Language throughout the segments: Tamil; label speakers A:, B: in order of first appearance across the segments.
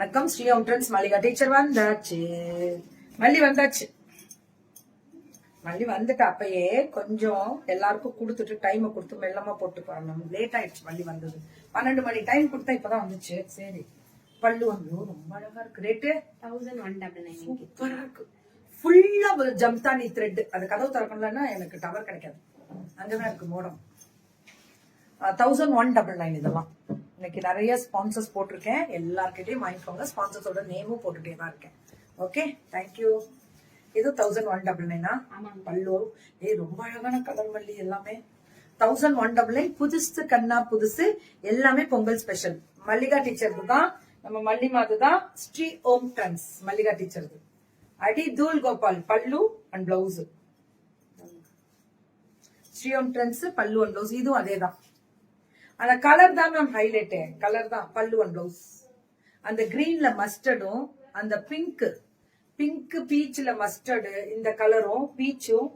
A: வணக்கம். ஸ்ரீ ட்ரெண்ட்ஸ் மல்லிகா. டீச்சர் வந்தாச்சு. மல்லி வந்தாச்சு. மல்லி வந்துட்டு அப்பயே கொஞ்சம் எல்லாருக்கும் கொடுத்துட்டு டைமை கொடுத்து மெல்லமா போட்டு போறோம் லேட் ஆயிடுச்சு மல்லி வந்தது. பன்னெண்டு மணி டைம் கொடுத்தா இப்பதான் வந்துச்சு. சரி. பல்லு வந்து ரொம்ப அழகா இருக்கு. Rate
B: thousand one double nine
A: சூப்பரா இருக்கு. ஃபுல்லா ஒரு ஜம்தானி த்ரெட் அது கதவு திறக்கணும்னா எனக்கு டவர் கிடைக்காது. அங்கதான் இருக்கு modem. Thousand one double nine இதெல்லாம். இன்னைக்கு நிறைய ஸ்பான்சர்ஸ் போட்டிருக்கேன். எல்லார்கிட்டயும் வாங்கிக்கோங்க. ஸ்பான்சர்ஸோட நேமும் போட்டுட்டே தான் இருக்கேன். ஓகே தேங்க்யூ இது தௌசண்ட் ஒன் டபுள் நைனா
B: ஆமாங்க.
A: பல்லு. ஏய் ரொம்ப அழகான கலர் மல்லி எல்லாமே. தௌசண்ட் ஒன் டபுள் நைன் புதுசு கண்ணா புதுசு எல்லாமே பொங்கல் ஸ்பெஷல் மல்லிகா டீச்சருக்கு தான். நம்ம மல்லிமாது தான். ஸ்ரீ ஓம் டன்ஸ் மல்லிகா டீச்சருக்கு அடி தூள் Gopal pallu and blouse Shri Om trends pallu and blouse இதுவும் அதே தான் அந்த கலர் தான் மேம் ஹைலைட்டு கலர் தான் பல்லு ஒன் பிளவுஸ் அந்த கிரீன்ல மஸ்டர்டும் அந்த பிங்க் பிங்க் பீச்சில் மஸ்டர்டு இந்த கலரும் பீச்சும்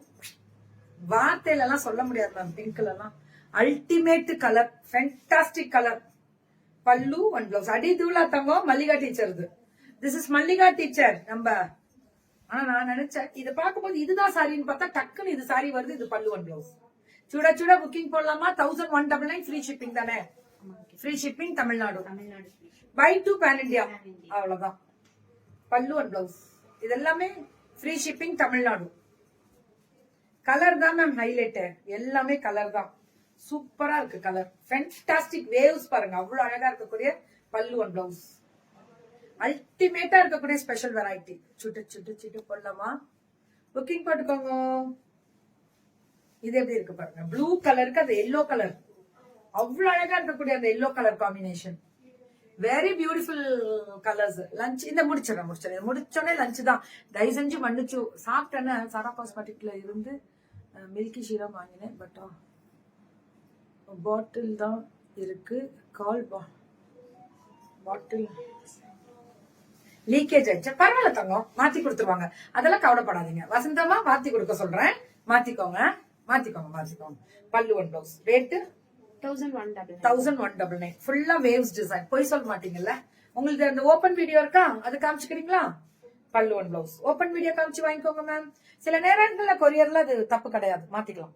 A: வார்த்தையிலலாம் சொல்ல முடியாது ma'am பிங்க்லலாம் ultimate colour fantastic colour pallu one blouse அடி தூளா தங்கம் Mallika teacher this is Mallika teacher நம்ம. ஆனா நான் நினைச்சேன் இதை பார்க்கும்போது இதுதான் சாரின்னு பார்த்தா டக்குன்னு இது சாரி வருது இது பல்லு ஒன் பிளவுஸ் சுட சுட புக்கிங் போடலாமா? Thousand one double nine free shipping தானே? Free shipping Tamilnadu.
B: Tamilnadu
A: by two pan India அவ்வளவுதான். பல்லு அண்ட் பிளவுஸ் இதெல்லாமே ஃப்ரீ ஷிப்பிங் தமிழ்நாடு. கலர் தான் மேம் ஹைலைட்டு எல்லாமே கலர் தான். சூப்பரா இருக்கு கலர் ஃபென்டாஸ்டிக் வேவ்ஸ் பாருங்க. அவ்வளவு அழகா இருக்கக்கூடிய பல்லு அண்ட் பிளவுஸ் அல்டிமேட்டா இருக்கக்கூடிய ஸ்பெஷல் வெரைட்டி சுட்டு சுட்டு சுட்டு போடலாமா? புக்கிங் போட்டுக்கோங்க. இது எப்படி இருக்கு பாருங்க. ப்ளூ கலருக்கு அது எல்லோ கலர் அவ்வளவு அழகா இருக்கக்கூடிய அந்த yellow colour combination very beautiful colours lunch இந்த முடிச்சிடறேன் முடிச்சிடறேன். முடிச்சோடனே லஞ்ச் தான். தயவு செஞ்சு மன்னிச்சு சாப்பிட்டேன்னு சாரா காஸ்மெட்டிக்ல இருந்து மில்கி ஷீரம் வாங்கினேன். பட் பாட்டில் தான் இருக்கு. கால் பா பாட்டில் லீக்கேஜ் ஆயிடுச்சு. பரவாயில்ல தங்கம். மாத்தி கொடுத்துருவாங்க. அதெல்லாம் கவலைப்படாதீங்க. வசந்தமா மாத்தி கொடுக்க சொல்றேன். மாத்திக்கோங்க. மாத்திக்கோங்க மாத்திக்கோங்க. Pallu one blouse rate
B: thousand one double nine
A: ஃபுல்லா வேவ்ஸ் டிசைன் போய் சொல்ல மாட்டீங்கல்ல? உங்களுக்கு அந்த ஓப்பன் வீடியோ இருக்கா? அது காமிச்சுக்கிறீங்களா? பல்லு ஒன் பிளவுஸ் ஓப்பன் வீடியோ காமிச்சு வாங்கிக்கோங்க மேம் சில நேரங்கள்ல கொரியர்ல அது தப்பு கிடையாது. மாத்திக்கலாம்.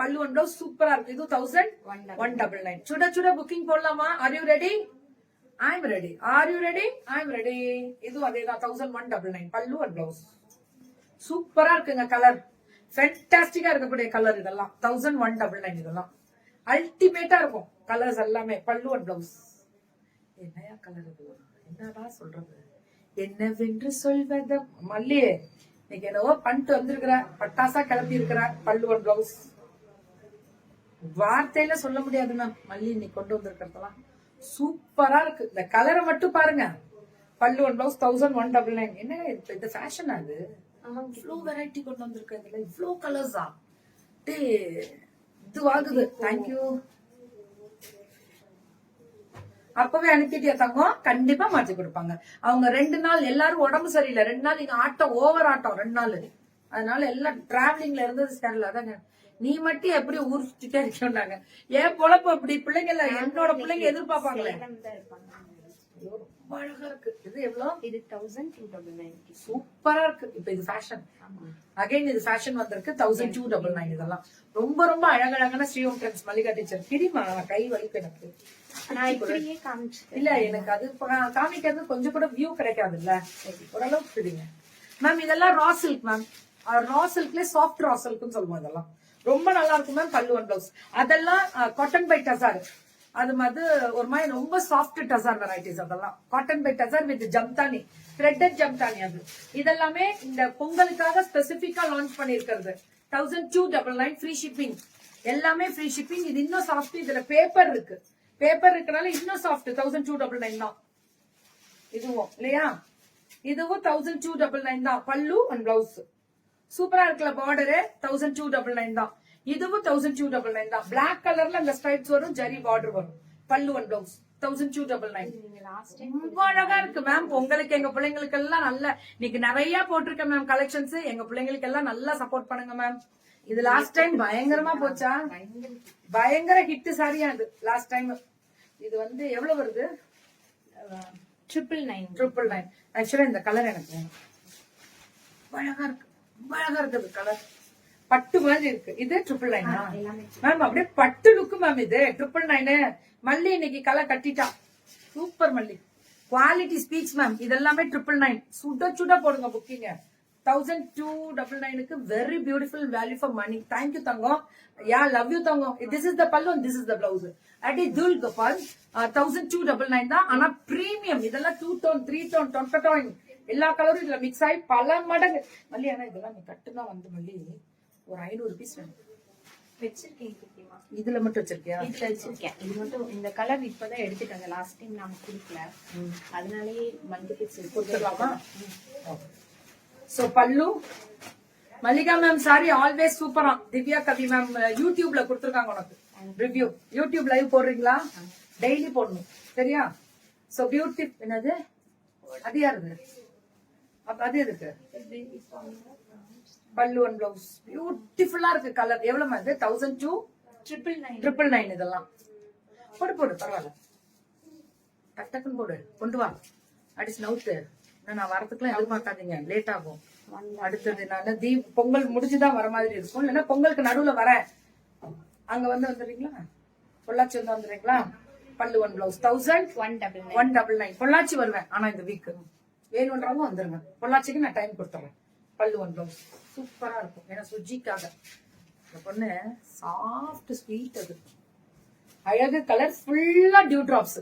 A: பல்லு ஒன் பிளவுஸ் சூப்பரா இருக்கு. இது தௌசண்ட் ஒன் டபுள் நைன் சுட சுட புக்கிங் போடலாமா? Are you ready I am ready are you ready I am ready இதுவும் அதே தான் thousand one double nine pallu one blouse சூப்பரா இருக்குங்க கலர் ஃபென்டாஸ்டிக்கா இருக்கக்கூடிய கலர் இதெல்லாம். தௌசண்ட் ஒன் டபுள் நைன் இதெல்லாம். அல்டிமேட்டா இருக்கும். கலர்ஸ் எல்லாமே. பல்லு அண்ட் பிளவுஸ் என்னையா கலர் இது? என்னடா சொல்றது? என்னவென்று சொல்வது? மல்லியே இன்னைக்கு என்னவோ பண்ணிட்டு வந்திருக்கிற பட்டாசா கிளப்பி இருக்கிற பல்லு அண்ட் பிளவுஸ் வார்த்தையில சொல்ல முடியாது மேம் மல்லி இன்னைக்கு கொண்டு வந்திருக்கிறதெல்லாம். சூப்பரா இருக்கு. இந்த கலரை மட்டும் பாருங்க. Pallu one blouse thousand one double nine என்ன இது- இது ஃபேஷன் அது இவ்ளோ வெரைட்டி கொண்டு வந்திருக்க இதுல. இவ்ளோ கலர்ஸா டே இது ஆகுது தேங்க்யூ அப்பவே அனுப்பிட்டியா தங்கம்? கண்டிப்பா மாத்தி கொடுப்பாங்க. அவங்க ரெண்டு நாள் எல்லாரும் உடம்பு சரியில்லை. ரெண்டு நாள் நீங்க ஆட்டம் ஓவர் ஆட்டம் ரெண்டு நாள். அதனால எல்லாம் டிராவலிங்ல இருந்தது சரியில்லை. அதாங்க. நீ மட்டும் எப்படி ஊர் சுத்திட்டே இருக்கோண்டாங்க ஏன் பொழப்பு அப்படி பிள்ளைங்க என்னோட பிள்ளைங்க எதிர்பார்ப்பாங்களே
B: சேலம் தான் இருப்பாங்க
A: ஐயோ, ரொம்ப அழகா இருக்கு. இது எவ்வளவு
B: இது தௌசண்ட் டூ டபுள் நைன்
A: சூப்பரா இருக்கு. இப்ப இது ஃபேஷன் அகைன் இது ஃபேஷன் வந்திருக்கு. தௌசண்ட் டூ டபுள் நைன் இதெல்லாம். ரொம்ப ரொம்ப அழகழகான ஸ்ரீஓம் ட்ரெண்ட்ஸ் மல்லிகா டீச்சர் பிடிமா கை வலிப்பு எனக்கு. இல்ல எனக்கு அது காமிக்கிறது கொஞ்சம் கூட வியூ கிடைக்காது இல்ல ஓரளவுக்கு பிடிங்க மேம் இதெல்லாம் ரா சில்க் மேம் ரா சில்க்ல சாஃப்ட் ரா சில்க்னு சொல்லுவோம் இதெல்லாம். ரொம்ப நல்லா இருக்கும் மேம் பல்லு ஒன் பிளவுஸ் அதெல்லாம் காட்டன் பை டசார் அது மாதிரி ஒரு மாதிரி ரொம்ப சாஃப்ட் டசார் வெரைட்டிஸ் அதெல்லாம். Cotton by tussar with jamdani threaded jamdani அது. இதெல்லாமே இந்த பொங்கலுக்காக ஸ்பெசிபிக்கா launch பண்ணிருக்கிறது thousand two double nine free shipping எல்லாமே ஃப்ரீ ஷிப்பிங் இது இன்னும் சாஃப்ட் இதுல பேப்பர் இருக்கு. பேப்பர் இருக்கனால இன்னும் soft thousand two double nine தான். இதுவும் இல்லையா? இதுவும் தௌசண்ட் டூ டபுள் நைன் தான். பல்லு அண்ட் பிளவுஸ் சூப்பரா இருக்குல்ல border thousand two double nine தான். இதுவும் தௌசண்ட் டூ டபுள் நைன் தான். பிளாக் கலர்ல அந்த ஸ்ட்ரைப்ஸ் வரும் ஜரி பார்டர் வரும். Pallu and blouse thousand two double nine ரொம்ப அழகா இருக்கு மேம் உங்களுக்கு எங்க பிள்ளைங்களுக்கு எல்லாம் நல்ல இன்னைக்கு நிறைய போட்டிருக்கேன் மேம் கலெக்ஷன்ஸ் எங்க பிள்ளைங்களுக்கு எல்லாம் நல்லா சப்போர்ட் பண்ணுங்க மேம் இது லாஸ்ட் டைம் பயங்கரமா போச்சா? பயங்கர ஹிட் சாரியா இது லாஸ்ட் டைம் இது வந்து எவ்வளவு வருது?
B: ட்ரிபிள் நைன்
A: ட்ரிபிள் நைன் ஆக்சுவலா இந்த கலர் எனக்கு அழகா இருக்கு. ரொம்ப அழகா இருக்குது கலர் பட்டு மாதிரி இருக்கு. இது ட்ரிபிள் நைனா மேம் அப்படியே பட்டு லுக்கு மேம் இது. ட்ரிபிள் நைனு மல்லி இன்னைக்கு colour கட்டிட்டா. Super Malli. Quality speaks ma'am இதெல்லாமே ட்ரிபிள் நைன் சுட சுட போடுங்க புக்கிங்க தௌசண்ட் டூ டபுள் நைனுக்கு very beautiful value for money thank you Thangam. Yeah love you Thangam. This is the pallu this is the blouse at தூல் கபால். தௌசண்ட் டூ டபுள் நைன் தான். ஆனா பிரீமியம் இதெல்லாம் டூ டோன் த்ரீ டோன் டொன்ட டோன் எல்லா கலரும் இதுல மிக்ஸ் ஆகி பல மடங்கு. மல்லி ஆனா இதெல்லாம் நீ கட்டுனா வந்து மல்லி. ஒரு ஐநூறு பீஸ் வேணும்.
B: வச்சிருக்கேன் கிருத்திமா
A: இதுல மட்டும் வச்சிருக்கியா?
B: இதுல வச்சிருக்கேன். இது மட்டும் இந்த கலர் இப்பதான் எடுத்துட்டாங்க. லாஸ்ட் டைம் நாம குடுக்கல. அதனாலயே மல்டிபிள்ஸ்
A: கொடுத்துடலாமா? சோ பல்லு. மல்லிகா மேம் சாரி ஆல்வேஸ் சூப்பரா திவ்யா கவி மேம் யூடியூப்ல கொடுத்துருக்காங்க உனக்கு. ரிவ்யூ யூடியூப் லைவ் போடுறீங்களா? டெய்லி போடணும். சரியா? சோ பியூட்டி என்னது? அது யாருது அப்ப அது எதுக்கு? பல்லு அண்ட் பிளவுஸ் பியூட்டிஃபுல்லா இருக்கு கலர் எவ்வளவு அது thousand two
B: triple nine
A: triple nine இதெல்லாம். போடு போடு பரவாயில்ல. டக் டக்குன்னு போடு. கொண்டு வா. அடிச்சு நவுத்து. நான் வரத்துக்குலாம் எதிர்பார்க்காதீங்க. லேட் ஆகும். அடுத்தது நான் தீப் பொங்கல் முடிச்சுதான் வர மாதிரி இருக்கும். இல்லைன்னா பொங்கலுக்கு நடுவுல வரேன் அங்க வந்து வந்துடுறீங்களா? பொள்ளாச்சி வந்து வந்துடுறீங்களா? Pallu one blouse thousand
B: one double
A: one double nine Pollachi வருவேன். ஆனா இந்த வீக் வேணுன்றவங்க வந்துருங்க. பொள்ளாச்சிக்கு நான் டைம் கொடுத்துறேன். பல்லு ஒன் பிளவுஸ் சூப்பரா இருக்கும். ஏன்னா சுஜிக்காக. இந்த பொண்ணு சாஃப்ட் ஸ்வீட் அது. அழகு கலர் ஃபுல்லா டியூ ட்ராப்ஸ்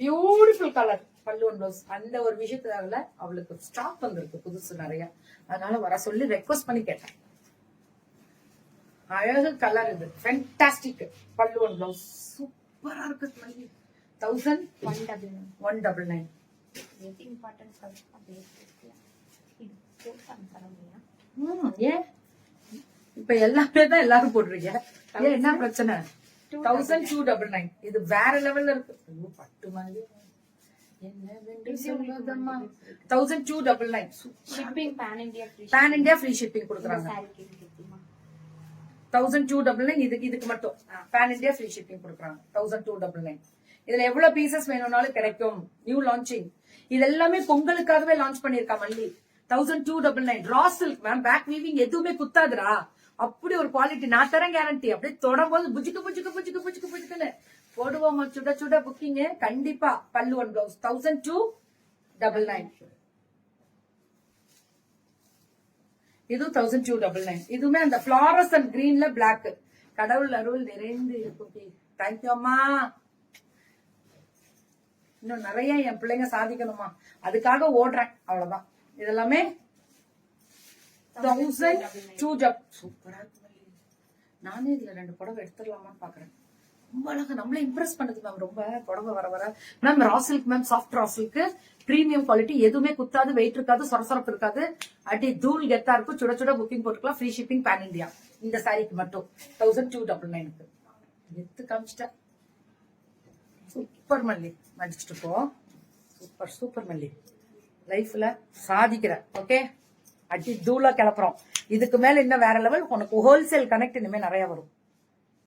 A: பியூட்டிஃபுல் கலர் பல்லுவன் ஒன் அந்த ஒரு விஷயத்துல அவளுக்கு ஸ்டாக் வந்திருக்கு புதுசு நிறைய. அதனால வர சொல்லி ரெக்வஸ்ட் பண்ணி கேட்டேன். அழகு கலர் இது. ஃபென்டாஸ்டிக் பல்லுவன் ப்ளவுஸ் சூப்பரா இருக்கு thousand
B: one double nine
A: one double nine
B: எது இம்பார்ட்டன்ட் கலர் அப்படியே இருக்கு. இது போட்டு தர முடியா
A: ஏன்? இப்ப எல்லாமே தான் எல்லாரும் போடுறீங்க ஏன் என்ன பிரச்சனை? தௌசண்ட் டூ டபுள் நைன் இது வேற லெவல்ல இருக்கு. ஐயோ, பட்டு மாதிரி. என்ன சொல்லுதம்மா thousand two double nine
B: shipping pan India free
A: pan India free shipping கொடுக்குறாங்க. தௌசண்ட் டூ டபுள் நைன் இதுக்கு இதுக்கு மட்டும். பேன் இந்தியா ஃப்ரீ ஷிப்பிங் கொடுக்குறாங்க. தௌசண்ட் டூ டபுள் நைன் இதுல எவ்வளவு பீசஸ் வேணும்னாலும் கிடைக்கும். நியூ லான்ச்சிங் இது எல்லாமே பொங்கலுக்காகவே லான்ச் பண்ணிருக்கா Malli. Thousand two double nine raw silk ma'am back weaving எதுவுமே குத்தாதுரா அப்படி ஒரு குவாலிட்டி நான் தரேன் கேரண்டி அப்படியே தொடரும்போது புஜுக்கு புஜுக்கு புஜுக்கு புஜுக்கு புஜுக்குன்னு போடுவோம் சுட சுட புக்கிங் கண்டிப்பா pallu one blouse thousand two double nine இது தௌசண்ட் டூ டபுள் நைன் இதுவுமே அந்த ஃபிளாரஸ் அண்ட் கிரீன்ல பிளாக் கடவுள் அருள் நிறைந்து இருக்கும். தேங்க்யூ அம்மா. இன்னும் நிறைய என் பிள்ளைங்க சாதிக்கணுமா. அதுக்காக ஓடுறேன். அவ்வளவுதான். இதெல்லாமே தௌசண்ட் டூ ஜப் சூப்பரா நானே இதுல ரெண்டு புடவை எடுத்துடலாமான்னு பாக்குறேன். ரொம்ப அழகா நம்மளே இம்ப்ரெஸ் பண்ணுது மேம் ரொம்ப புடவை வர வர. Ma'am raw ma'am soft raw premium premium quality எதுவுமே குத்தாது வெயிட் இருக்காது சொரசொரப்பு இருக்காது. அடி தூள் கெத்தா இருக்கும். சுட சுட புக்கிங் போட்டுக்கலாம். ஃப்ரீ ஷிப்பிங் பேன் இந்தியா இந்த சாரிக்கு மட்டும். தௌசண்ட் டூ டபுள் நைனுக்கு எடுத்து காமிச்சிட்டேன் சூப்பர் மல்லி. மடிச்சிட்டு போ. சூப்பர் சூப்பர் மல்லி. லைஃப்ல சாதிக்கிற ஓகே அடி தூளா கிளப்புறோம். இதுக்கு மேல இன்னும் வேற லெவல் உனக்கு ஹோல்சேல் கனெக்ட் இனிமே நிறைய வரும்.